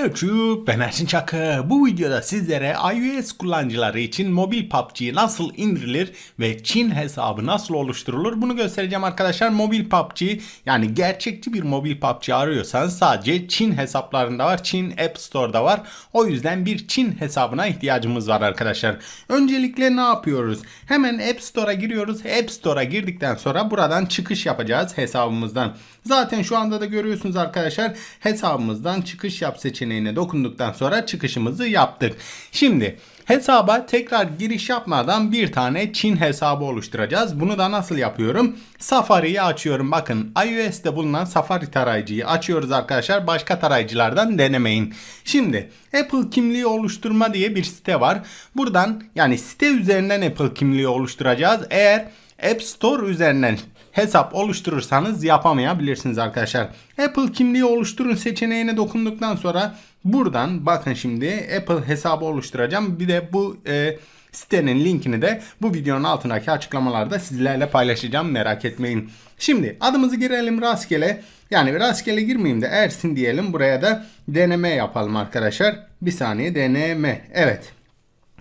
YouTube, ben Ersin Çakı. Bu videoda sizlere iOS kullanıcıları için mobil PUBG nasıl indirilir ve Çin hesabı nasıl oluşturulur bunu göstereceğim arkadaşlar. Mobil PUBG yani gerçekçi bir mobil PUBG arıyorsanız sadece Çin hesaplarında var. Çin App Store'da var. O yüzden bir Çin hesabına ihtiyacımız var arkadaşlar. Öncelikle ne yapıyoruz? Hemen App Store'a giriyoruz. App Store'a girdikten sonra buradan çıkış yapacağız hesabımızdan. Zaten şu anda da görüyorsunuz arkadaşlar hesabımızdan çıkış yap seçeneğine dokunduktan sonra çıkışımızı yaptık. Şimdi hesaba tekrar giriş yapmadan bir tane Çin hesabı oluşturacağız. Bunu da nasıl yapıyorum? Safari'yi açıyorum. Bakın iOS'te bulunan Safari tarayıcıyı açıyoruz arkadaşlar. Başka tarayıcılardan denemeyin. Şimdi Apple kimliği oluşturma diye bir site var. Buradan yani site üzerinden Apple kimliği oluşturacağız. Eğer App Store üzerinden hesap oluşturursanız yapamayabilirsiniz arkadaşlar. Apple kimliği oluşturun seçeneğine dokunduktan sonra buradan bakın şimdi Apple hesabı oluşturacağım. Bir de bu e, sitenin linkini de bu videonun altındaki açıklamalarda sizlerle paylaşacağım merak etmeyin. Şimdi adımızı girelim rastgele. Yani rastgele girmeyeyim de Ersin diyelim. Buraya da deneme yapalım arkadaşlar. Bir saniye deneme. Evet.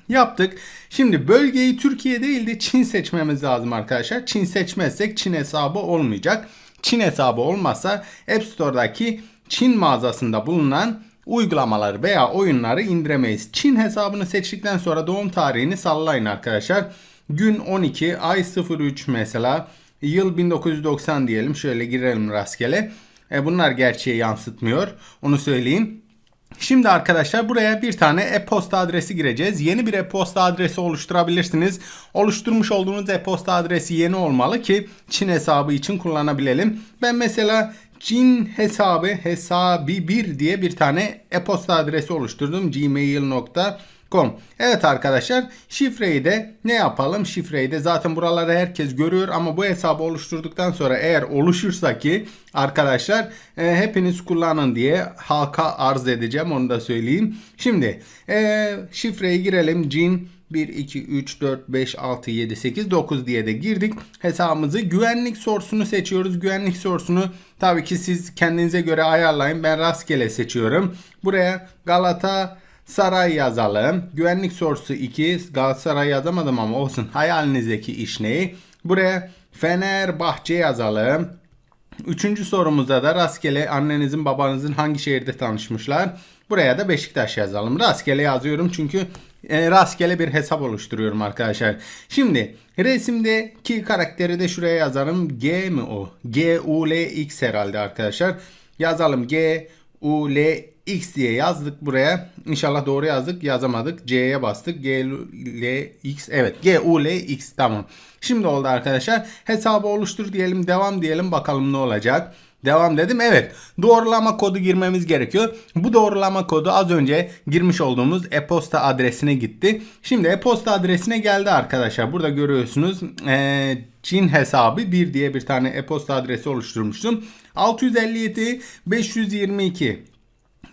Yaptık. Şimdi bölgeyi Türkiye değil de Çin seçmemiz lazım arkadaşlar. Çin seçmezsek Çin hesabı olmayacak. Çin hesabı olmazsa App Store'daki Çin mağazasında bulunan uygulamaları veya oyunları indiremeyiz. Çin hesabını seçtikten sonra doğum tarihini sallayın arkadaşlar. Gün 12, ay 03 mesela. Yıl 1990 diyelim. Şöyle girelim rastgele. E bunlar gerçeği yansıtmıyor. Onu söyleyeyim. Şimdi arkadaşlar buraya bir tane e-posta adresi gireceğiz. Yeni bir e-posta adresi oluşturabilirsiniz. Oluşturmuş olduğunuz e-posta adresi yeni olmalı ki Çin hesabı için kullanabilelim. Ben mesela Çin hesabı hesabı 1 diye bir tane e-posta adresi oluşturdum. gmail.com Evet arkadaşlar şifreyi de ne yapalım? Şifreyi de zaten buraları herkes görüyor ama bu hesabı oluşturduktan sonra eğer oluşursa ki arkadaşlar e, hepiniz kullanın diye halka arz edeceğim onu da söyleyeyim. Şimdi e, şifreyi girelim. Cin 1, 2, 3, 4, 5, 6, 7, 8, 9 diye de girdik. Hesabımızı güvenlik sorsunu seçiyoruz. Güvenlik sorsunu tabii ki siz kendinize göre ayarlayın. Ben rastgele seçiyorum. Buraya Galata Saray yazalım. Güvenlik sorusu 2. Galatasaray yazamadım ama olsun. Hayalinizdeki iş neyi? Buraya Fenerbahçe yazalım. Üçüncü sorumuzda da rastgele annenizin babanızın hangi şehirde tanışmışlar. Buraya da Beşiktaş yazalım. Rastgele yazıyorum çünkü e, rastgele bir hesap oluşturuyorum arkadaşlar. Şimdi resimdeki karakteri de şuraya yazalım. G mi o? G U L X herhalde arkadaşlar. Yazalım G U L X diye yazdık buraya. İnşallah doğru yazdık. Yazamadık. C'ye bastık. G L X evet G U L X tamam. Şimdi oldu arkadaşlar. Hesabı oluştur diyelim. Devam diyelim. Bakalım ne olacak. Devam dedim. Evet. Doğrulama kodu girmemiz gerekiyor. Bu doğrulama kodu az önce girmiş olduğumuz e-posta adresine gitti. Şimdi e-posta adresine geldi arkadaşlar. Burada görüyorsunuz. Ee, Çin hesabı 1 diye bir tane e-posta adresi oluşturmuştum. 657 522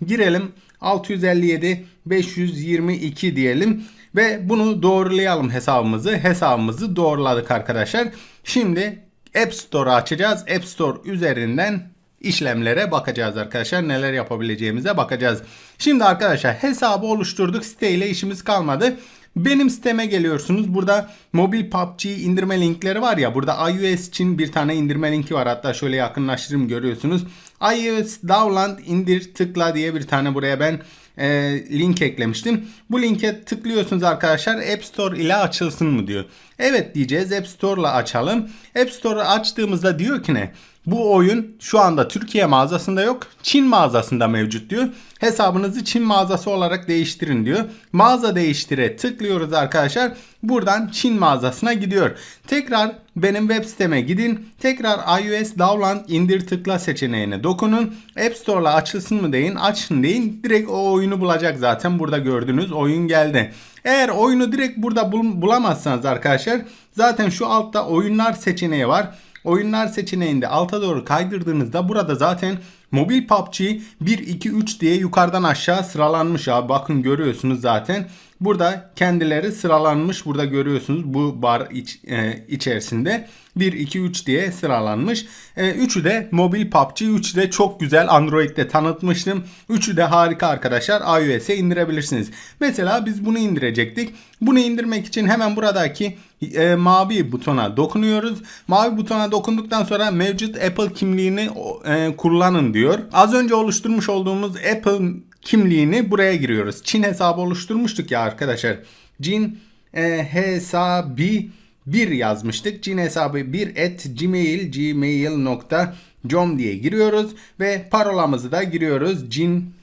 girelim. 657 522 diyelim ve bunu doğrulayalım hesabımızı. Hesabımızı doğruladık arkadaşlar. Şimdi App Store açacağız. App Store üzerinden işlemlere bakacağız arkadaşlar. Neler yapabileceğimize bakacağız. Şimdi arkadaşlar hesabı oluşturduk. Siteyle işimiz kalmadı. Benim siteme geliyorsunuz. Burada mobil PUBG indirme linkleri var ya. Burada iOS için bir tane indirme linki var. Hatta şöyle yakınlaştırayım görüyorsunuz. iOS download indir tıkla diye bir tane buraya ben e, link eklemiştim. Bu linke tıklıyorsunuz arkadaşlar. App Store ile açılsın mı diyor. Evet diyeceğiz. App Store ile açalım. App Store'u açtığımızda diyor ki ne? Bu oyun şu anda Türkiye mağazasında yok. Çin mağazasında mevcut diyor. Hesabınızı Çin mağazası olarak değiştirin diyor. Mağaza değiştire tıklıyoruz arkadaşlar. Buradan Çin mağazasına gidiyor. Tekrar benim web siteme gidin. Tekrar iOS download indir tıkla seçeneğine dokunun. App Store'la açılsın mı deyin. Açın deyin. Direkt o oyunu bulacak zaten. Burada gördüğünüz oyun geldi. Eğer oyunu direkt burada bul bulamazsanız arkadaşlar zaten şu altta oyunlar seçeneği var. Oyunlar seçeneğinde alta doğru kaydırdığınızda burada zaten mobil PUBG 1 2 3 diye yukarıdan aşağı sıralanmış abi. Bakın görüyorsunuz zaten. Burada kendileri sıralanmış. Burada görüyorsunuz bu bar iç, e, içerisinde 1, 2, 3 diye sıralanmış. E, üçü de mobil PUBG. Üçü de çok güzel. Android'de tanıtmıştım. Üçü de harika arkadaşlar. iOS'e indirebilirsiniz. Mesela biz bunu indirecektik. Bunu indirmek için hemen buradaki e, mavi butona dokunuyoruz. Mavi butona dokunduktan sonra mevcut Apple kimliğini e, kullanın diyor. Az önce oluşturmuş olduğumuz Apple kimliğini buraya giriyoruz. Çin hesabı oluşturmuştuk ya arkadaşlar. Cin e, hesabı 1 yazmıştık. Cin hesabı 1 at gmail gmail.com diye giriyoruz ve parolamızı da giriyoruz. Cin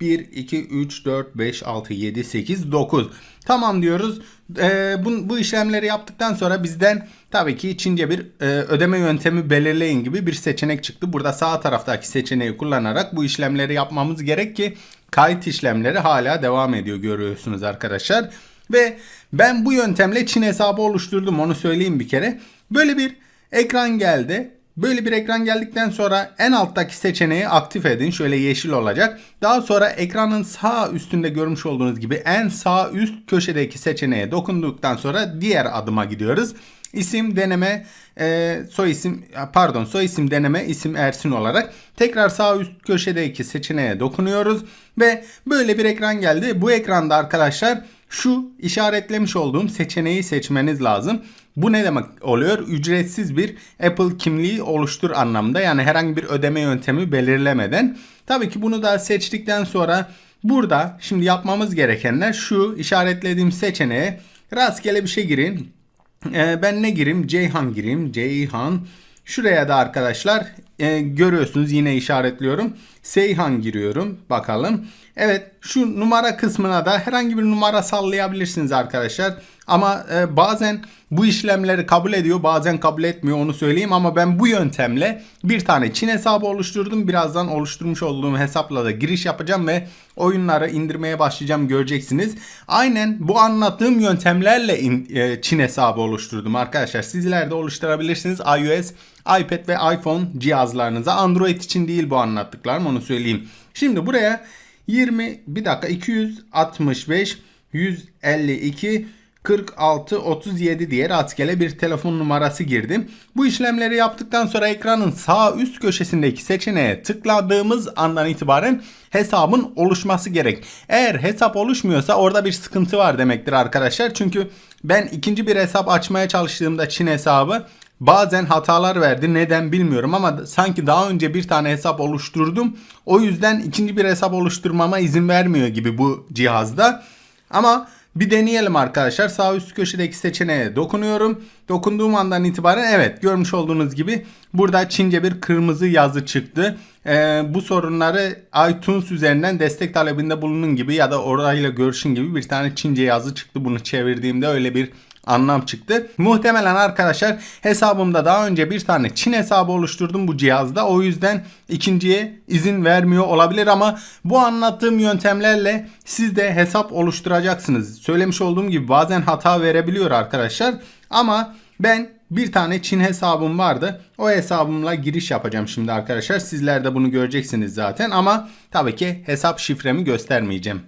1, 2, 3, 4, 5, 6, 7, 8, 9. Tamam diyoruz. Ee, bu, bu işlemleri yaptıktan sonra bizden tabii ki Çince bir e, ödeme yöntemi belirleyin gibi bir seçenek çıktı. Burada sağ taraftaki seçeneği kullanarak bu işlemleri yapmamız gerek ki kayıt işlemleri hala devam ediyor görüyorsunuz arkadaşlar. Ve ben bu yöntemle Çin hesabı oluşturdum onu söyleyeyim bir kere. Böyle bir ekran geldi. Böyle bir ekran geldikten sonra en alttaki seçeneği aktif edin. Şöyle yeşil olacak. Daha sonra ekranın sağ üstünde görmüş olduğunuz gibi en sağ üst köşedeki seçeneğe dokunduktan sonra diğer adıma gidiyoruz. İsim deneme e, soy isim pardon soy isim deneme isim Ersin olarak tekrar sağ üst köşedeki seçeneğe dokunuyoruz ve böyle bir ekran geldi. Bu ekranda arkadaşlar şu işaretlemiş olduğum seçeneği seçmeniz lazım. Bu ne demek oluyor? Ücretsiz bir Apple kimliği oluştur anlamda. Yani herhangi bir ödeme yöntemi belirlemeden. Tabii ki bunu da seçtikten sonra burada şimdi yapmamız gerekenler şu işaretlediğim seçeneğe rastgele bir şey girin. Ee, ben ne gireyim? Ceyhan gireyim. Ceyhan. Şuraya da arkadaşlar e, görüyorsunuz yine işaretliyorum. Seyhan giriyorum. Bakalım. Evet şu numara kısmına da herhangi bir numara sallayabilirsiniz arkadaşlar. Ama e, bazen bu işlemleri kabul ediyor bazen kabul etmiyor onu söyleyeyim. Ama ben bu yöntemle bir tane Çin hesabı oluşturdum. Birazdan oluşturmuş olduğum hesapla da giriş yapacağım ve oyunları indirmeye başlayacağım göreceksiniz. Aynen bu anlattığım yöntemlerle in, e, Çin hesabı oluşturdum arkadaşlar. Sizler de oluşturabilirsiniz iOS, iPad ve iPhone cihazlarınıza. Android için değil bu anlattıklarım onu söyleyeyim. Şimdi buraya 20 bir dakika 265 152 46 37 diye rastgele bir telefon numarası girdim. Bu işlemleri yaptıktan sonra ekranın sağ üst köşesindeki seçeneğe tıkladığımız andan itibaren hesabın oluşması gerek. Eğer hesap oluşmuyorsa orada bir sıkıntı var demektir arkadaşlar. Çünkü ben ikinci bir hesap açmaya çalıştığımda Çin hesabı Bazen hatalar verdi. Neden bilmiyorum ama sanki daha önce bir tane hesap oluşturdum. O yüzden ikinci bir hesap oluşturmama izin vermiyor gibi bu cihazda. Ama bir deneyelim arkadaşlar. Sağ üst köşedeki seçeneğe dokunuyorum. Dokunduğum andan itibaren evet görmüş olduğunuz gibi burada Çince bir kırmızı yazı çıktı. Ee, bu sorunları iTunes üzerinden destek talebinde bulunun gibi ya da orayla görüşün gibi bir tane Çince yazı çıktı. Bunu çevirdiğimde öyle bir anlam çıktı. Muhtemelen arkadaşlar hesabımda daha önce bir tane Çin hesabı oluşturdum bu cihazda. O yüzden ikinciye izin vermiyor olabilir ama bu anlattığım yöntemlerle siz de hesap oluşturacaksınız. Söylemiş olduğum gibi bazen hata verebiliyor arkadaşlar. Ama ben bir tane Çin hesabım vardı. O hesabımla giriş yapacağım şimdi arkadaşlar. Sizler de bunu göreceksiniz zaten ama tabii ki hesap şifremi göstermeyeceğim.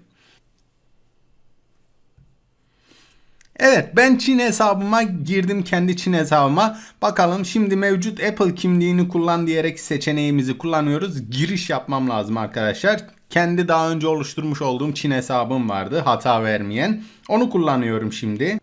Evet ben Çin hesabıma girdim kendi Çin hesabıma. Bakalım şimdi mevcut Apple kimliğini kullan diyerek seçeneğimizi kullanıyoruz. Giriş yapmam lazım arkadaşlar. Kendi daha önce oluşturmuş olduğum Çin hesabım vardı hata vermeyen. Onu kullanıyorum şimdi.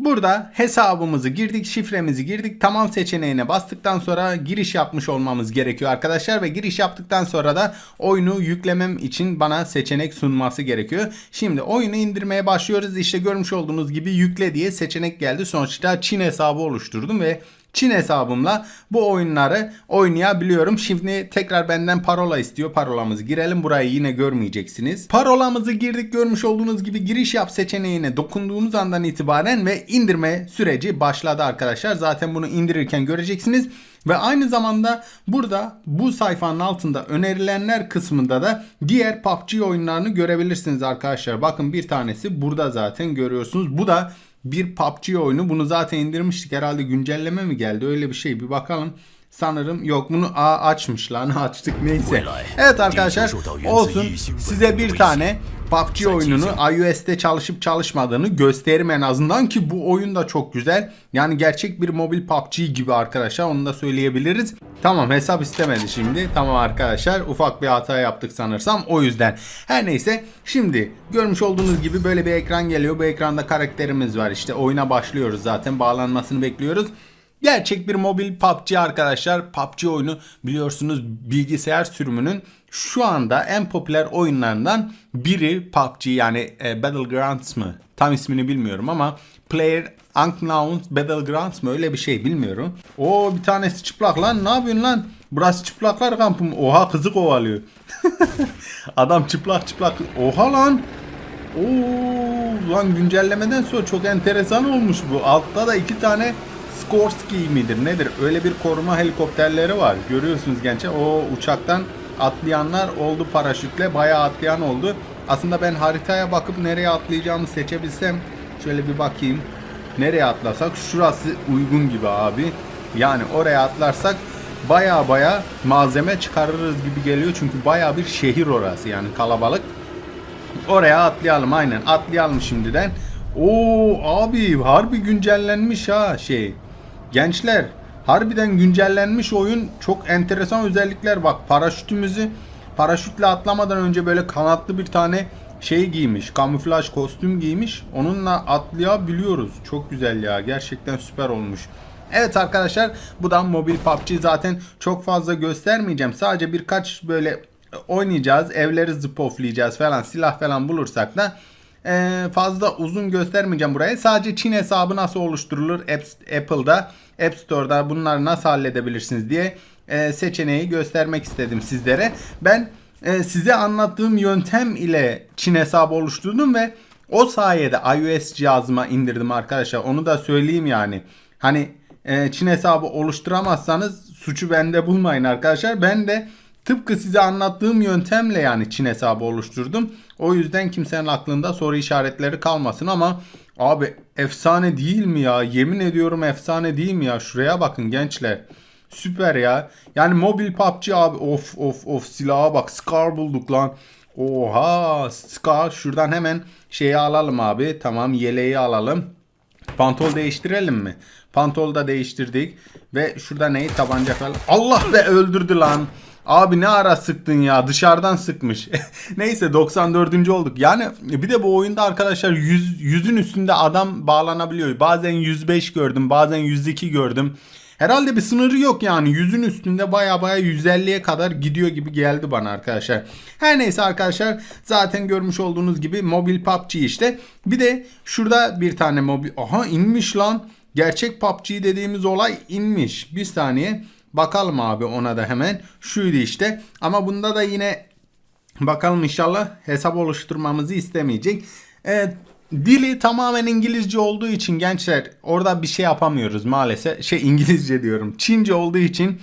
Burada hesabımızı girdik, şifremizi girdik. Tamam seçeneğine bastıktan sonra giriş yapmış olmamız gerekiyor arkadaşlar ve giriş yaptıktan sonra da oyunu yüklemem için bana seçenek sunması gerekiyor. Şimdi oyunu indirmeye başlıyoruz. İşte görmüş olduğunuz gibi yükle diye seçenek geldi. Sonuçta Çin hesabı oluşturdum ve Çin hesabımla bu oyunları oynayabiliyorum. Şimdi tekrar benden parola istiyor. Parolamızı girelim. Burayı yine görmeyeceksiniz. Parolamızı girdik. Görmüş olduğunuz gibi giriş yap seçeneğine dokunduğumuz andan itibaren ve indirme süreci başladı arkadaşlar. Zaten bunu indirirken göreceksiniz. Ve aynı zamanda burada bu sayfanın altında önerilenler kısmında da diğer PUBG oyunlarını görebilirsiniz arkadaşlar. Bakın bir tanesi burada zaten görüyorsunuz. Bu da bir PUBG oyunu. Bunu zaten indirmiştik. Herhalde güncelleme mi geldi? Öyle bir şey. Bir bakalım. Sanırım yok bunu A açmış lan açtık neyse. Evet arkadaşlar olsun size bir tane PUBG oyununu iOS'te çalışıp çalışmadığını gösteririm en azından ki bu oyun da çok güzel. Yani gerçek bir mobil PUBG gibi arkadaşlar onu da söyleyebiliriz. Tamam hesap istemedi şimdi. Tamam arkadaşlar ufak bir hata yaptık sanırsam o yüzden. Her neyse şimdi görmüş olduğunuz gibi böyle bir ekran geliyor. Bu ekranda karakterimiz var işte oyuna başlıyoruz zaten bağlanmasını bekliyoruz. Gerçek bir mobil PUBG arkadaşlar. PUBG oyunu biliyorsunuz bilgisayar sürümünün şu anda en popüler oyunlarından biri PUBG yani e, Battlegrounds mı? Tam ismini bilmiyorum ama Player Unknown's Battlegrounds mı öyle bir şey bilmiyorum. O bir tanesi çıplak lan ne yapıyorsun lan? Burası çıplaklar kampı mı? Oha kızı kovalıyor. Adam çıplak çıplak. Oha lan. Oo lan güncellemeden sonra çok enteresan olmuş bu. Altta da iki tane Skorsky midir nedir? Öyle bir koruma helikopterleri var. Görüyorsunuz gençler. O uçaktan atlayanlar oldu paraşütle. Bayağı atlayan oldu. Aslında ben haritaya bakıp nereye atlayacağımı seçebilsem şöyle bir bakayım. Nereye atlasak şurası uygun gibi abi. Yani oraya atlarsak baya baya malzeme çıkarırız gibi geliyor. Çünkü baya bir şehir orası yani kalabalık. Oraya atlayalım aynen atlayalım şimdiden. Oo abi harbi güncellenmiş ha şey. Gençler harbiden güncellenmiş oyun çok enteresan özellikler. Bak paraşütümüzü paraşütle atlamadan önce böyle kanatlı bir tane şey giymiş kamuflaj kostüm giymiş. Onunla atlayabiliyoruz. Çok güzel ya gerçekten süper olmuş. Evet arkadaşlar bu da mobil PUBG zaten çok fazla göstermeyeceğim. Sadece birkaç böyle oynayacağız evleri zıpoflayacağız falan silah falan bulursak da ee, fazla uzun göstermeyeceğim buraya. Sadece Çin hesabı nasıl oluşturulur App, Apple'da, App Store'da bunları nasıl halledebilirsiniz diye e, seçeneği göstermek istedim sizlere. Ben e, size anlattığım yöntem ile Çin hesabı oluşturdum ve o sayede iOS cihazıma indirdim arkadaşlar. Onu da söyleyeyim yani. Hani e, Çin hesabı oluşturamazsanız suçu bende bulmayın arkadaşlar. Ben de Tıpkı size anlattığım yöntemle yani Çin hesabı oluşturdum. O yüzden kimsenin aklında soru işaretleri kalmasın ama abi efsane değil mi ya? Yemin ediyorum efsane değil mi ya? Şuraya bakın gençler. Süper ya. Yani mobil PUBG abi of of of silaha bak. Scar bulduk lan. Oha Scar şuradan hemen şeyi alalım abi. Tamam yeleği alalım. Pantol değiştirelim mi? Pantol da değiştirdik. Ve şurada neyi tabanca falan. Allah be öldürdü lan. Abi ne ara sıktın ya dışarıdan sıkmış. Neyse 94. olduk. Yani bir de bu oyunda arkadaşlar 100, 100'ün üstünde adam bağlanabiliyor. Bazen 105 gördüm bazen 102 gördüm. Herhalde bir sınırı yok yani yüzün üstünde baya baya 150'ye kadar gidiyor gibi geldi bana arkadaşlar. Her neyse arkadaşlar zaten görmüş olduğunuz gibi mobil PUBG işte. Bir de şurada bir tane mobil... Aha inmiş lan. Gerçek PUBG dediğimiz olay inmiş. Bir saniye. Bakalım abi ona da hemen. Şuydu işte. Ama bunda da yine bakalım inşallah hesap oluşturmamızı istemeyecek. Evet Dili tamamen İngilizce olduğu için gençler orada bir şey yapamıyoruz maalesef. Şey İngilizce diyorum. Çince olduğu için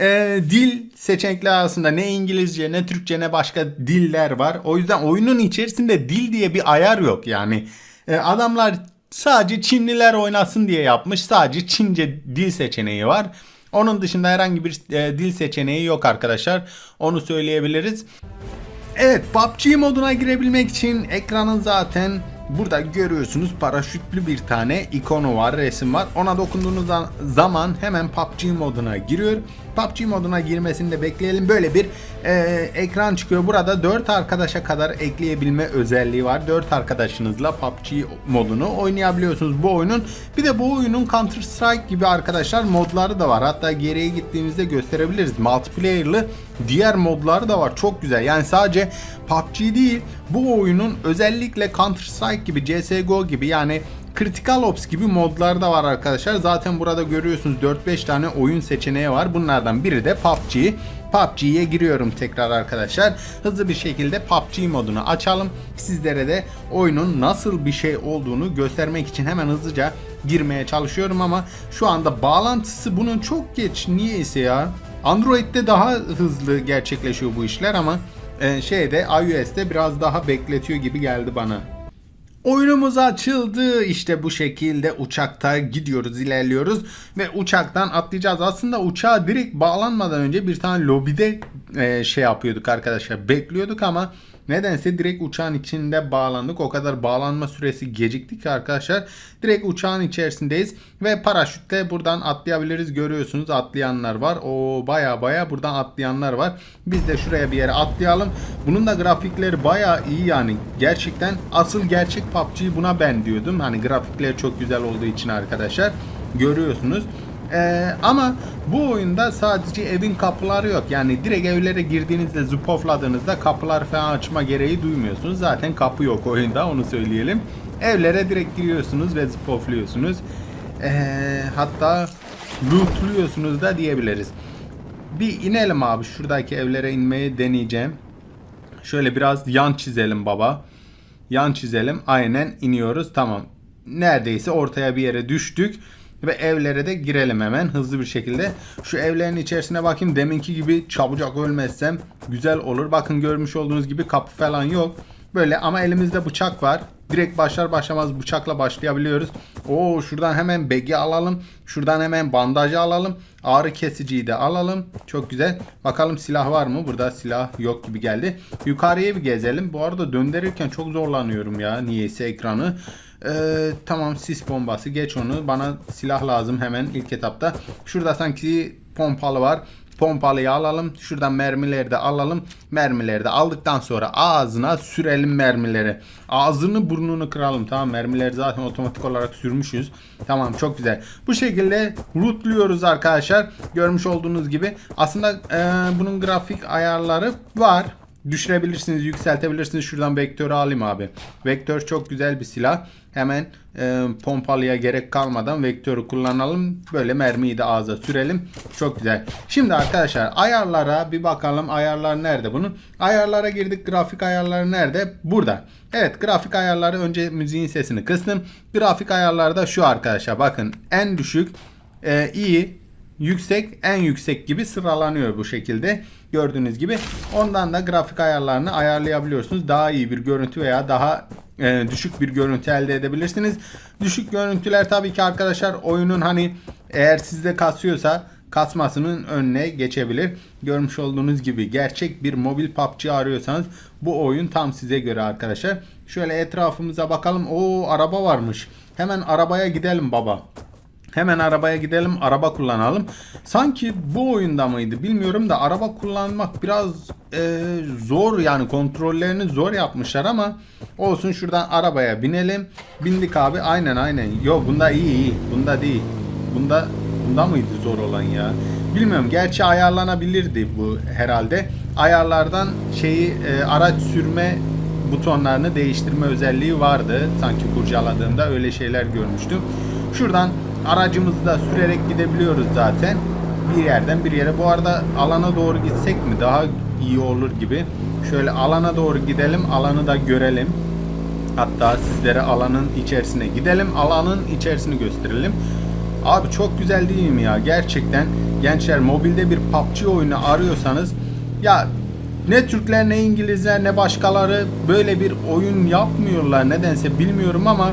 e, dil seçenekleri arasında ne İngilizce ne Türkçe ne başka diller var. O yüzden oyunun içerisinde dil diye bir ayar yok yani. E, adamlar sadece Çinliler oynasın diye yapmış. Sadece Çince dil seçeneği var. Onun dışında herhangi bir e, dil seçeneği yok arkadaşlar. Onu söyleyebiliriz. Evet PUBG moduna girebilmek için ekranın zaten Burada görüyorsunuz paraşütlü bir tane ikonu var, resim var. Ona dokunduğunuz zaman hemen PUBG moduna giriyor. PUBG moduna girmesini de bekleyelim. Böyle bir e, ekran çıkıyor. Burada 4 arkadaşa kadar ekleyebilme özelliği var. 4 arkadaşınızla PUBG modunu oynayabiliyorsunuz bu oyunun. Bir de bu oyunun Counter Strike gibi arkadaşlar modları da var. Hatta geriye gittiğimizde gösterebiliriz. Multiplayer'lı diğer modları da var. Çok güzel. Yani sadece PUBG değil bu oyunun özellikle Counter Strike gibi CSGO gibi yani Critical Ops gibi modlar da var arkadaşlar. Zaten burada görüyorsunuz 4-5 tane oyun seçeneği var. Bunlardan biri de PUBG. PUBG'ye giriyorum tekrar arkadaşlar. Hızlı bir şekilde PUBG modunu açalım. Sizlere de oyunun nasıl bir şey olduğunu göstermek için hemen hızlıca girmeye çalışıyorum ama şu anda bağlantısı bunun çok geç. Niyeyse ya. Android'de daha hızlı gerçekleşiyor bu işler ama e, şeyde iOS'te biraz daha bekletiyor gibi geldi bana. Oyunumuz açıldı. İşte bu şekilde uçakta gidiyoruz, ilerliyoruz ve uçaktan atlayacağız. Aslında uçağa direkt bağlanmadan önce bir tane lobide e, şey yapıyorduk arkadaşlar. Bekliyorduk ama Nedense direkt uçağın içinde bağlandık. O kadar bağlanma süresi gecikti ki arkadaşlar. Direkt uçağın içerisindeyiz ve paraşütle buradan atlayabiliriz. Görüyorsunuz atlayanlar var. O baya baya buradan atlayanlar var. Biz de şuraya bir yere atlayalım. Bunun da grafikleri baya iyi yani. Gerçekten asıl gerçek PUBG'yi buna ben diyordum. Hani grafikleri çok güzel olduğu için arkadaşlar. Görüyorsunuz. Ee, ama bu oyunda sadece evin kapıları yok. Yani direkt evlere girdiğinizde zupofladığınızda kapılar falan açma gereği duymuyorsunuz. Zaten kapı yok oyunda onu söyleyelim. Evlere direkt giriyorsunuz ve zupofluyorsunuz. Ee, hatta lootluyorsunuz da diyebiliriz. Bir inelim abi. Şuradaki evlere inmeyi deneyeceğim. Şöyle biraz yan çizelim baba. Yan çizelim. Aynen iniyoruz. Tamam. Neredeyse ortaya bir yere düştük. Ve evlere de girelim hemen hızlı bir şekilde. Şu evlerin içerisine bakayım. Deminki gibi çabucak ölmezsem güzel olur. Bakın görmüş olduğunuz gibi kapı falan yok. Böyle ama elimizde bıçak var. Direkt başlar başlamaz bıçakla başlayabiliyoruz. Oo şuradan hemen begi alalım. Şuradan hemen bandajı alalım. Ağrı kesiciyi de alalım. Çok güzel. Bakalım silah var mı? Burada silah yok gibi geldi. Yukarıya bir gezelim. Bu arada döndürürken çok zorlanıyorum ya. Niyeyse ekranı. Ee, tamam sis bombası geç onu. Bana silah lazım hemen ilk etapta. Şurada sanki pompalı var. Pompalıyı alalım. Şuradan mermileri de alalım. Mermileri de aldıktan sonra ağzına sürelim mermileri. Ağzını burnunu kıralım. Tamam mermileri zaten otomatik olarak sürmüşüz. Tamam çok güzel. Bu şekilde lootluyoruz arkadaşlar. Görmüş olduğunuz gibi. Aslında e, bunun grafik ayarları var. Düşürebilirsiniz, yükseltebilirsiniz. Şuradan vektörü alayım abi. Vektör çok güzel bir silah. Hemen e, pompalıya gerek kalmadan vektörü kullanalım. Böyle mermiyi de ağza sürelim. Çok güzel. Şimdi arkadaşlar ayarlara bir bakalım. Ayarlar nerede bunun? Ayarlara girdik. Grafik ayarları nerede? Burada. Evet grafik ayarları önce müziğin sesini kıstım. Grafik ayarları da şu arkadaşlar. Bakın en düşük e, iyi yüksek en yüksek gibi sıralanıyor bu şekilde. Gördüğünüz gibi. Ondan da grafik ayarlarını ayarlayabiliyorsunuz. Daha iyi bir görüntü veya daha e, düşük bir görüntü elde edebilirsiniz. Düşük görüntüler tabii ki arkadaşlar oyunun hani eğer sizde kasıyorsa kasmasının önüne geçebilir. Görmüş olduğunuz gibi gerçek bir mobil PUBG arıyorsanız bu oyun tam size göre arkadaşlar. Şöyle etrafımıza bakalım. Oo araba varmış. Hemen arabaya gidelim baba. Hemen arabaya gidelim, araba kullanalım. Sanki bu oyunda mıydı bilmiyorum da araba kullanmak biraz e, zor yani kontrollerini zor yapmışlar ama olsun şuradan arabaya binelim. Bindik abi aynen aynen. Yok bunda iyi iyi. Bunda değil. Bunda bunda mıydı zor olan ya? Bilmiyorum. Gerçi ayarlanabilirdi bu herhalde. Ayarlardan şeyi e, araç sürme butonlarını değiştirme özelliği vardı. Sanki kurcaladığımda öyle şeyler görmüştüm. Şuradan aracımızı da sürerek gidebiliyoruz zaten. Bir yerden bir yere. Bu arada alana doğru gitsek mi daha iyi olur gibi. Şöyle alana doğru gidelim. Alanı da görelim. Hatta sizlere alanın içerisine gidelim. Alanın içerisini gösterelim. Abi çok güzel değil mi ya? Gerçekten gençler mobilde bir PUBG oyunu arıyorsanız ya ne Türkler ne İngilizler ne başkaları böyle bir oyun yapmıyorlar nedense bilmiyorum ama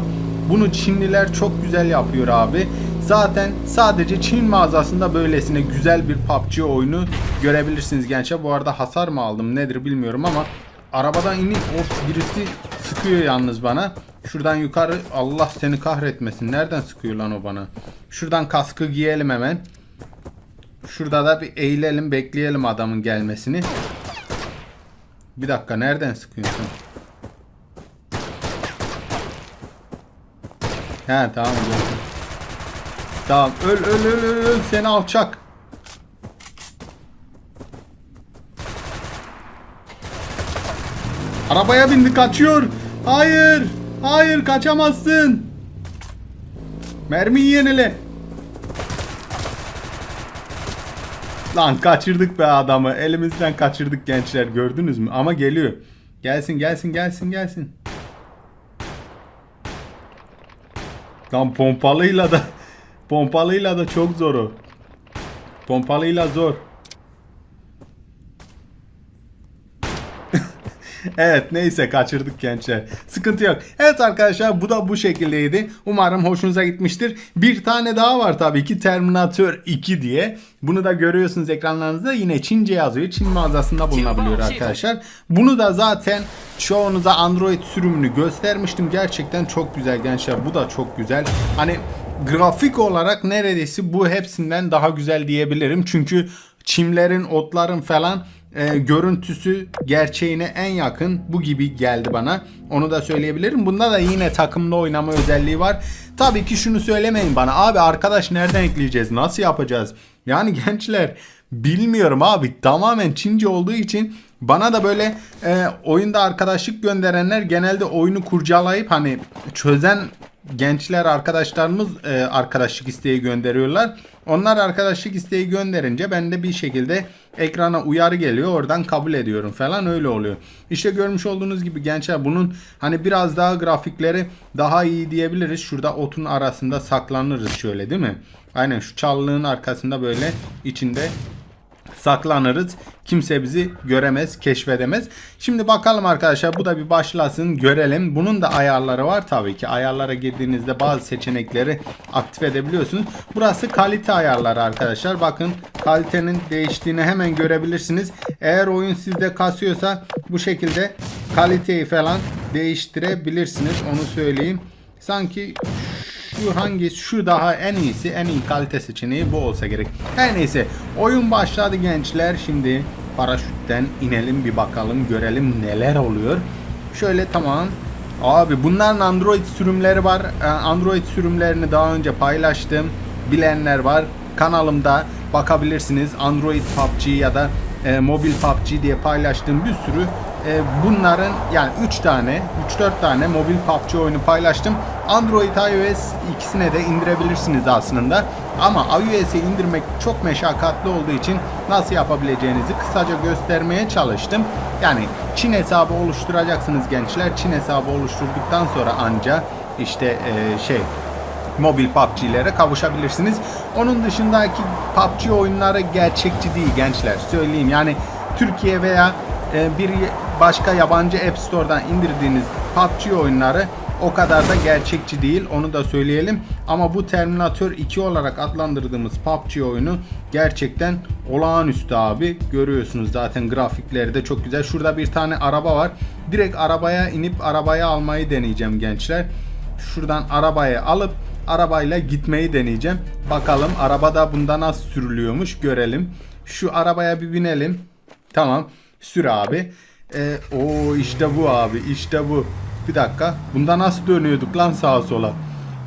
bunu Çinliler çok güzel yapıyor abi. Zaten sadece Çin mağazasında böylesine güzel bir PUBG oyunu görebilirsiniz gençler. Bu arada hasar mı aldım nedir bilmiyorum ama arabadan inip of birisi sıkıyor yalnız bana. Şuradan yukarı Allah seni kahretmesin. Nereden sıkıyor lan o bana? Şuradan kaskı giyelim hemen. Şurada da bir eğilelim bekleyelim adamın gelmesini. Bir dakika nereden sıkıyorsun? He tamam gördüm. Tamam öl öl öl öl, öl seni alçak. Arabaya bindi kaçıyor. Hayır. Hayır kaçamazsın. Mermiyi yenile. Lan kaçırdık be adamı. Elimizden kaçırdık gençler gördünüz mü? Ama geliyor. Gelsin gelsin gelsin gelsin. Tam pompalıyla da pompalıyla da çok zor o. Pompalıyla zor. evet neyse kaçırdık gençler. Sıkıntı yok. Evet arkadaşlar bu da bu şekildeydi. Umarım hoşunuza gitmiştir. Bir tane daha var tabii ki Terminator 2 diye. Bunu da görüyorsunuz ekranlarınızda. Yine Çince yazıyor. Çin mağazasında bulunabiliyor arkadaşlar. Bunu da zaten çoğunuza Android sürümünü göstermiştim. Gerçekten çok güzel gençler. Bu da çok güzel. Hani grafik olarak neredeyse bu hepsinden daha güzel diyebilirim. Çünkü çimlerin, otların falan e, görüntüsü gerçeğine en yakın bu gibi geldi bana. Onu da söyleyebilirim. Bunda da yine takımlı oynama özelliği var. Tabii ki şunu söylemeyin bana. Abi arkadaş nereden ekleyeceğiz? Nasıl yapacağız? Yani gençler bilmiyorum abi. Tamamen Çince olduğu için bana da böyle e, oyunda arkadaşlık gönderenler genelde oyunu kurcalayıp hani çözen gençler arkadaşlarımız e, arkadaşlık isteği gönderiyorlar. Onlar arkadaşlık isteği gönderince ben de bir şekilde ekrana uyarı geliyor. Oradan kabul ediyorum falan öyle oluyor. İşte görmüş olduğunuz gibi gençler bunun hani biraz daha grafikleri daha iyi diyebiliriz. Şurada otun arasında saklanırız şöyle değil mi? Aynen şu çallığın arkasında böyle içinde saklanırız. Kimse bizi göremez, keşfedemez. Şimdi bakalım arkadaşlar bu da bir başlasın görelim. Bunun da ayarları var tabii ki. Ayarlara girdiğinizde bazı seçenekleri aktif edebiliyorsunuz. Burası kalite ayarları arkadaşlar. Bakın kalitenin değiştiğini hemen görebilirsiniz. Eğer oyun sizde kasıyorsa bu şekilde kaliteyi falan değiştirebilirsiniz. Onu söyleyeyim. Sanki şu hangisi şu daha en iyisi en iyi kalite seçeneği bu olsa gerek. Her neyse oyun başladı gençler şimdi paraşütten inelim bir bakalım görelim neler oluyor. Şöyle tamam. Abi bunların Android sürümleri var. Ee, Android sürümlerini daha önce paylaştım. Bilenler var. Kanalımda bakabilirsiniz. Android PUBG ya da e, mobil PUBG diye paylaştığım bir sürü e, bunların yani 3 tane 3-4 tane mobil PUBG oyunu paylaştım. Android iOS ikisine de indirebilirsiniz aslında. Ama iOS'i indirmek çok meşakkatli olduğu için nasıl yapabileceğinizi kısaca göstermeye çalıştım. Yani Çin hesabı oluşturacaksınız gençler. Çin hesabı oluşturduktan sonra anca işte e, şey mobil PUBG'lere kavuşabilirsiniz. Onun dışındaki PUBG oyunları gerçekçi değil gençler. Söyleyeyim yani Türkiye veya e, bir başka yabancı App Store'dan indirdiğiniz PUBG oyunları o kadar da gerçekçi değil onu da söyleyelim. Ama bu Terminator 2 olarak adlandırdığımız PUBG oyunu gerçekten olağanüstü abi. Görüyorsunuz zaten grafikleri de çok güzel. Şurada bir tane araba var. Direkt arabaya inip arabayı almayı deneyeceğim gençler. Şuradan arabayı alıp arabayla gitmeyi deneyeceğim. Bakalım arabada bunda nasıl sürülüyormuş görelim. Şu arabaya bir binelim. Tamam. Sür abi. Ee, o işte bu abi. işte bu. Bir dakika. Bunda nasıl dönüyorduk lan sağa sola?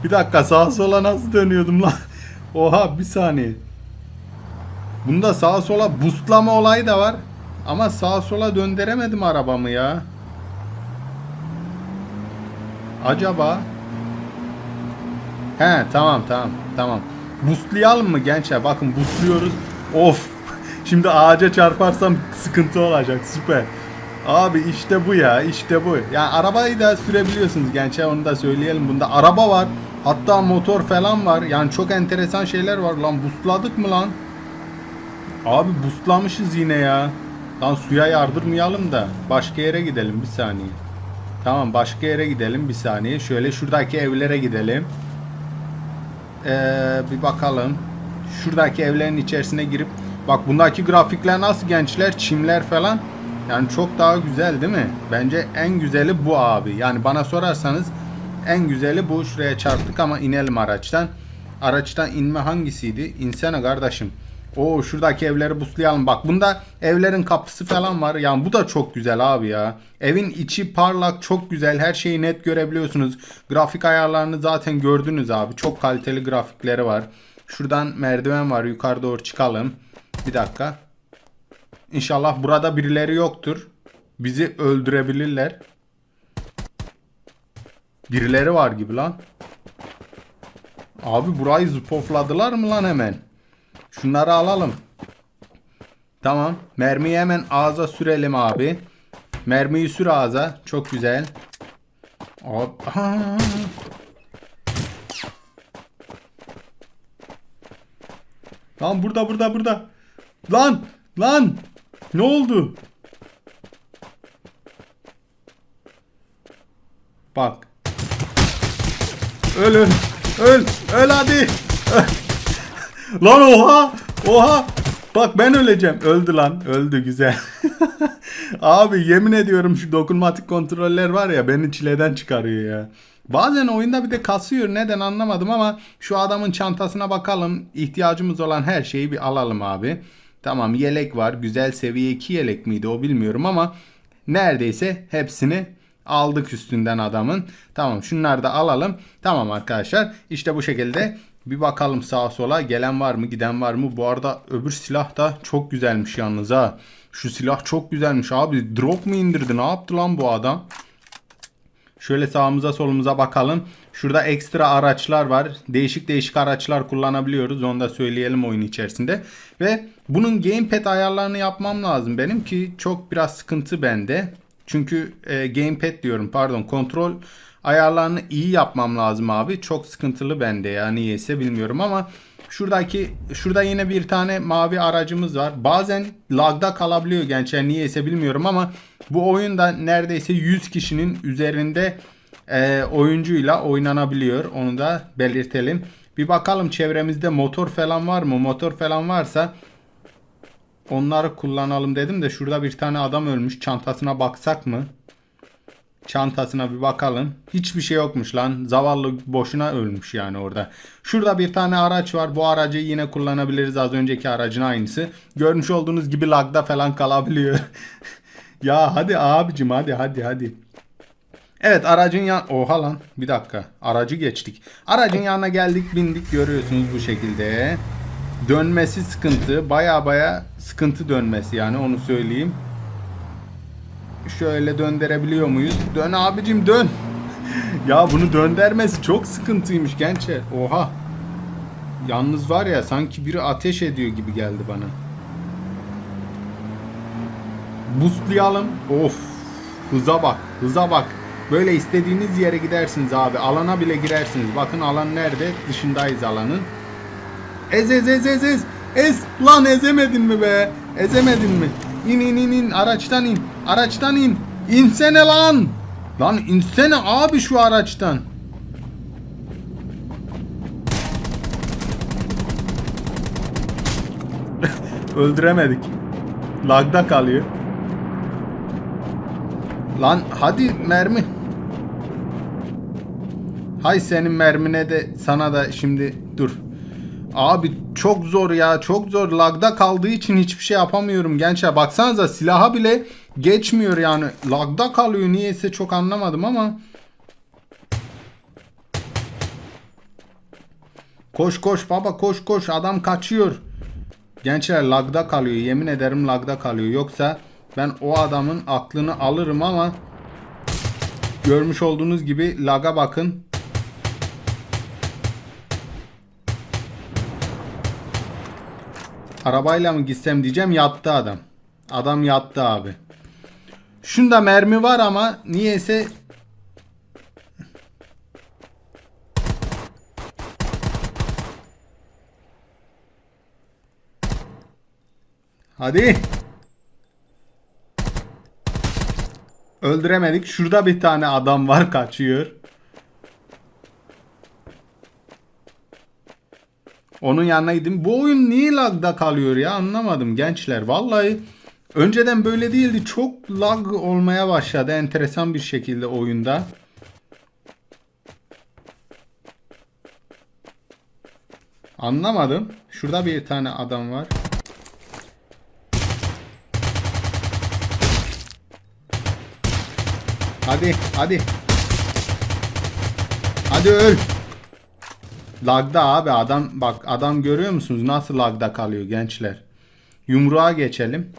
Bir dakika sağa sola nasıl dönüyordum lan? Oha bir saniye. Bunda sağa sola boostlama olayı da var. Ama sağa sola döndüremedim arabamı ya. Acaba He tamam tamam tamam. Boostlayalım mı gençler? Bakın boostluyoruz. Of. Şimdi ağaca çarparsam sıkıntı olacak. Süper. Abi işte bu ya işte bu. Yani arabayı da sürebiliyorsunuz gençler onu da söyleyelim. Bunda araba var. Hatta motor falan var. Yani çok enteresan şeyler var. Lan boostladık mı lan? Abi boostlamışız yine ya. Lan suya yardırmayalım da başka yere gidelim bir saniye. Tamam başka yere gidelim bir saniye. Şöyle şuradaki evlere gidelim. Ee, bir bakalım. Şuradaki evlerin içerisine girip bak bundaki grafikler nasıl gençler çimler falan yani çok daha güzel değil mi? Bence en güzeli bu abi. Yani bana sorarsanız en güzeli bu. Şuraya çarptık ama inelim araçtan. Araçtan inme hangisiydi? İnsene kardeşim. O şuradaki evleri buslayalım. Bak bunda evlerin kapısı falan var. Yani bu da çok güzel abi ya. Evin içi parlak çok güzel. Her şeyi net görebiliyorsunuz. Grafik ayarlarını zaten gördünüz abi. Çok kaliteli grafikleri var. Şuradan merdiven var. Yukarı doğru çıkalım. Bir dakika. İnşallah burada birileri yoktur. Bizi öldürebilirler. Birileri var gibi lan. Abi burayı zıpofladılar mı lan hemen? Şunları alalım. Tamam. Mermiyi hemen ağza sürelim abi. Mermiyi sür ağza. Çok güzel. Aa. Lan burada burada burada. Lan lan. Ne oldu? Bak. Öl öl. Öl. Öl hadi. Lan oha. Oha. Bak ben öleceğim. Öldü lan. Öldü güzel. Abi yemin ediyorum şu dokunmatik kontroller var ya beni çileden çıkarıyor ya. Bazen oyunda bir de kasıyor neden anlamadım ama şu adamın çantasına bakalım. İhtiyacımız olan her şeyi bir alalım abi. Tamam yelek var güzel seviye 2 yelek miydi o bilmiyorum ama neredeyse hepsini aldık üstünden adamın. Tamam şunları da alalım. Tamam arkadaşlar işte bu şekilde bir bakalım sağa sola gelen var mı giden var mı? Bu arada öbür silah da çok güzelmiş yalnız ha. Şu silah çok güzelmiş abi. Drop mu indirdi ne yaptı lan bu adam? Şöyle sağımıza solumuza bakalım. Şurada ekstra araçlar var. Değişik değişik araçlar kullanabiliyoruz. Onu da söyleyelim oyun içerisinde. Ve bunun gamepad ayarlarını yapmam lazım benim ki çok biraz sıkıntı bende. Çünkü e, gamepad diyorum pardon kontrol ayarlarını iyi yapmam lazım abi. Çok sıkıntılı bende ya niyeyse bilmiyorum ama şuradaki şurada yine bir tane mavi aracımız var. Bazen lagda kalabiliyor gençler niyeyse bilmiyorum ama bu oyunda neredeyse 100 kişinin üzerinde e, oyuncuyla oynanabiliyor. Onu da belirtelim. Bir bakalım çevremizde motor falan var mı? Motor falan varsa onları kullanalım dedim de şurada bir tane adam ölmüş. Çantasına baksak mı? Çantasına bir bakalım. Hiçbir şey yokmuş lan. Zavallı boşuna ölmüş yani orada. Şurada bir tane araç var. Bu aracı yine kullanabiliriz. Az önceki aracın aynısı. Görmüş olduğunuz gibi lagda falan kalabiliyor. ya hadi abicim hadi hadi hadi. Evet aracın yan... Oha lan bir dakika. Aracı geçtik. Aracın yanına geldik bindik görüyorsunuz bu şekilde. Dönmesi sıkıntı. Baya baya sıkıntı dönmesi yani onu söyleyeyim. Şöyle döndürebiliyor muyuz? Dön abicim dön. ya bunu döndürmesi çok sıkıntıymış gençler. Oha. Yalnız var ya sanki biri ateş ediyor gibi geldi bana. Boostlayalım. Of. Hıza bak. Hıza bak. Böyle istediğiniz yere gidersiniz abi. Alana bile girersiniz. Bakın alan nerede? Dışındayız alanın. Ez ez ez ez ez. Ez. Lan ezemedin mi be? Ezemedin mi? İn in in in. Araçtan in. Araçtan in. İnsene lan. Lan insene abi şu araçtan. Öldüremedik. Lagda kalıyor. Lan hadi mermi. Hay senin mermine de sana da şimdi dur. Abi çok zor ya çok zor lagda kaldığı için hiçbir şey yapamıyorum gençler. Baksanıza silaha bile geçmiyor yani. Lagda kalıyor niyeyse çok anlamadım ama. Koş koş baba koş koş adam kaçıyor. Gençler lagda kalıyor yemin ederim lagda kalıyor. Yoksa ben o adamın aklını alırım ama görmüş olduğunuz gibi laga bakın. Arabayla mı gitsem diyeceğim yattı adam. Adam yattı abi. Şunda mermi var ama niyeyse Hadi. Öldüremedik. Şurada bir tane adam var kaçıyor. Onun yanına gidin. Bu oyun niye lagda kalıyor ya anlamadım gençler. Vallahi önceden böyle değildi. Çok lag olmaya başladı enteresan bir şekilde oyunda. Anlamadım. Şurada bir tane adam var. Hadi hadi. Hadi öl. Lagda abi adam bak adam görüyor musunuz nasıl lagda kalıyor gençler. Yumruğa geçelim.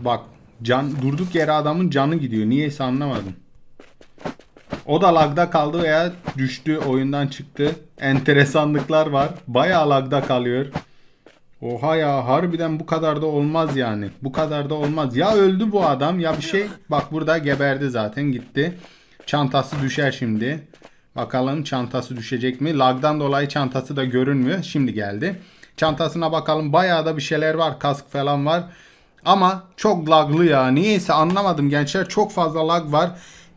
Bak can durduk yere adamın canı gidiyor. Niyeyse anlamadım. O da lagda kaldı veya düştü oyundan çıktı. Enteresanlıklar var. Bayağı lagda kalıyor. Oha ya harbiden bu kadar da olmaz yani. Bu kadar da olmaz. Ya öldü bu adam ya bir şey. Bak burada geberdi zaten gitti. Çantası düşer şimdi. Bakalım çantası düşecek mi? Lagdan dolayı çantası da görünmüyor. Şimdi geldi. Çantasına bakalım. Bayağı da bir şeyler var. Kask falan var. Ama çok laglı ya. Niyeyse anlamadım gençler. Çok fazla lag var.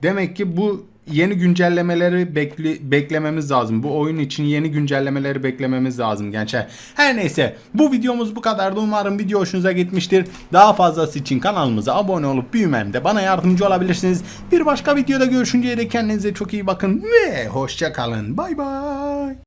Demek ki bu yeni güncellemeleri bekli, beklememiz lazım. Bu oyun için yeni güncellemeleri beklememiz lazım gençler. Her neyse bu videomuz bu kadardı. Umarım video hoşunuza gitmiştir. Daha fazlası için kanalımıza abone olup büyümemde bana yardımcı olabilirsiniz. Bir başka videoda görüşünceye dek kendinize çok iyi bakın ve hoşça kalın. Bay bay.